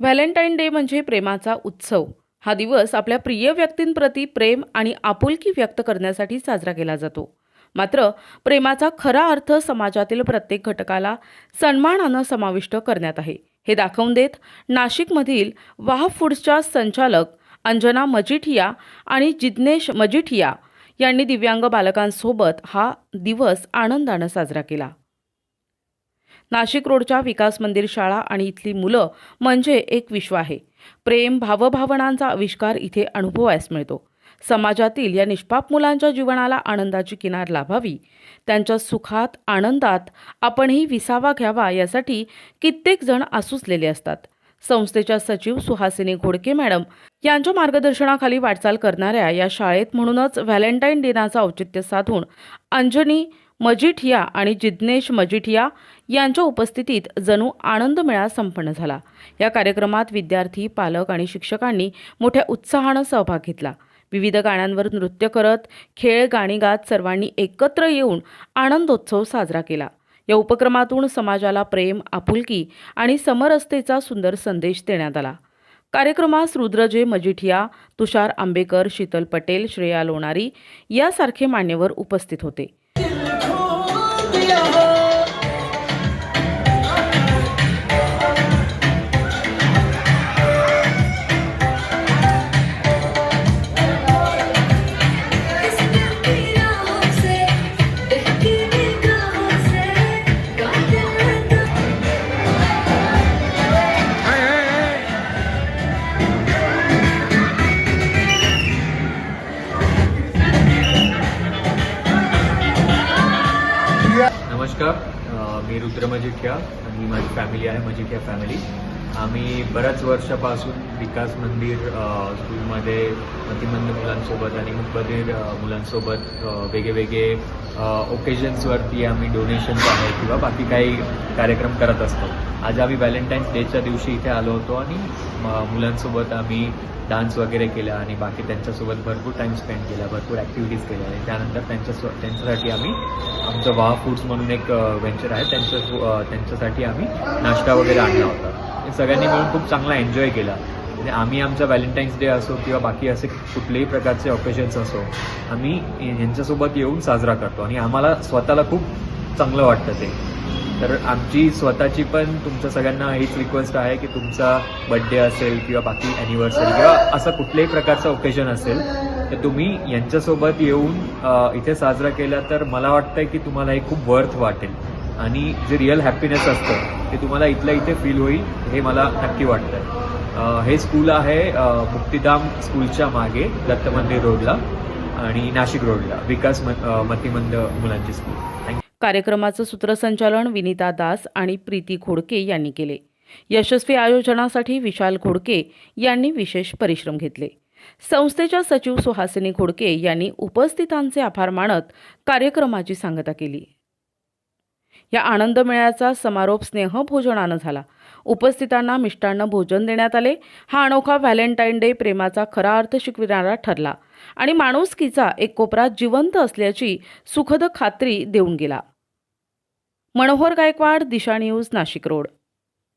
Valentine day म्हणजे प्रेमाचा उत्सव. हा दिवस आपल्या प्रिय व्यक्तींप्रती प्रेम आणि आपुलकी व्यक्त करण्यासाठी साजरा केला जातो. मात्र प्रेमाचा खरा अर्थ समाजातील प्रत्येक घटकाला सन्मानानं समाविष्ट करण्यात आहे. हे दाखवून देत नाशिकमधील वाह फूड्सच्या संचालक अंजना मजिठिया आणि जिज्ञेश मजिठिया यांनी दिव्यांग बालकांसोबत हा दिवस आनंदानं साजरा केला. नाशिक रोडच्या विकास मंदिर शाळा आणि इथली मुलं म्हणजे एक विश्व आहे. प्रेम भावभावनांचा आविष्कार इथे अनुभवायस मिळतो. समाजातील या निष्पाप मुलांच्या जीवनाला आनंदाची किनार लाभावी. त्यांच्या सुखात आनंदात आपणही विसावा घ्यावा यासाठी कित्येक जण आसुसलेले असतात. संस्थेच्या सचिव सुहासिनी घोडके मॅडम यांच्या मार्गदर्शनाखाली वाटचाल करणाऱ्या या शाळेत म्हणूनच व्हॅलेंटाईन दिनाचं औचित्य साधून अंजनी मजिठिया आणि जिज्ञेश मजिठिया यांच्या उपस्थितीत जणू आनंद मेळा संपन्न झाला. या कार्यक्रमात विद्यार्थी पालक आणि शिक्षकांनी मोठ्या उत्साहानं सहभाग घेतला. विविध गाण्यांवर नृत्य करत खेळ गाणी गात सर्वांनी एकत्र येऊन आनंदोत्सव साजरा केला. या उपक्रमातून समाजाला प्रेम आपुलकी आणि समरसतेचा सुंदर संदेश देण्यात आला. कार्यक्रमास रुद्रजे मजिठिया तुषार आंबेकर शीतल पटेल श्रेया लोणारी यासारखे मान्यवर उपस्थित होते. 诶呀 नमस्कार. मी रुद्र मजिठिया आणि माझी फॅमिली आहे मजिठिया फॅमिली आम्ही बऱ्याच वर्षापासून विकास मंदिर स्कूलमध्ये मतिमंद मुलांसोबत आणि मुकबधीर मुलांसोबत वेगवेगळे ओकेजन्सवरती आम्ही डोनेशन्स आहे किंवा बाकी काही कार्यक्रम करत असतो. आज आम्ही व्हॅलेंटाईन्स डेच्या दिवशी इथे आलो होतो आणि मुलांसोबत आम्ही डान्स वगैरे केला आणि बाकी त्यांच्यासोबत भरपूर टाईम स्पेंड केला भरपूर ॲक्टिव्हिटीज केल्या आणि त्यानंतर त्यांच्या त्यांच्यासाठी आम्ही आमचं वाह फूड्स म्हणून एक व्हेंचर आहे. त्यांच्या त्यांच्यासाठी आम्ही नाश्ता वगैरे आणला होता. सगळ्यांनी मिळून खूप चांगला एन्जॉय केला. म्हणजे आम्ही आमचा व्हॅलेंटाईन्स डे असो किंवा बाकी असे कुठलेही प्रकारचे ऑकेशन्स असो आम्ही यांच्यासोबत येऊन साजरा करतो आणि आम्हाला स्वतःला खूप चांगलं वाटतं ते. तर आमची स्वतःची पण तुमच्या सगळ्यांना हीच रिक्वेस्ट आहे की तुमचा बड्डे असेल किंवा बाकी ॲनिव्हर्सरी किंवा असं कुठल्याही प्रकारचं ओकेजन असेल तर तुम्ही यांच्यासोबत येऊन इथे साजरा केला तर मला वाटतं की तुम्हाला हे खूप वर्थ वाटेल. आणि जे रिअल हॅपीनेस असतं ते तुम्हाला इथल्या इथे फील होईल हे मला नक्की वाटतं हे स्कूल आहे मुक्तिधाम स्कूलच्या मागे दत्त मंदिर रोडला आणि नाशिक रोडला विकास मतिमंद मुलांची स्कूल थँक्यू कार्यक्रमाचं सूत्रसंचालन विनिता दास आणि प्रीती घोडके यांनी केले. यशस्वी आयोजनासाठी विशाल घोडके यांनी विशेष परिश्रम घेतले. संस्थेच्या सचिव सुहासिनी घोडके यांनी उपस्थितांचे आभार मानत कार्यक्रमाची सांगता केली. या आनंद मेळ्याचा समारोप स्नेहभोजनानं झाला. उपस्थितांना मिष्टान्न भोजन देण्यात आले. हा अनोखा व्हॅलेंटाईन डे प्रेमाचा खरा अर्थ शिकविणारा ठरला आणि माणुसकीचा एक कोपरा जिवंत असल्याची सुखद खात्री देऊन गेला. Manohar Gaikwad Disha news Nashik road.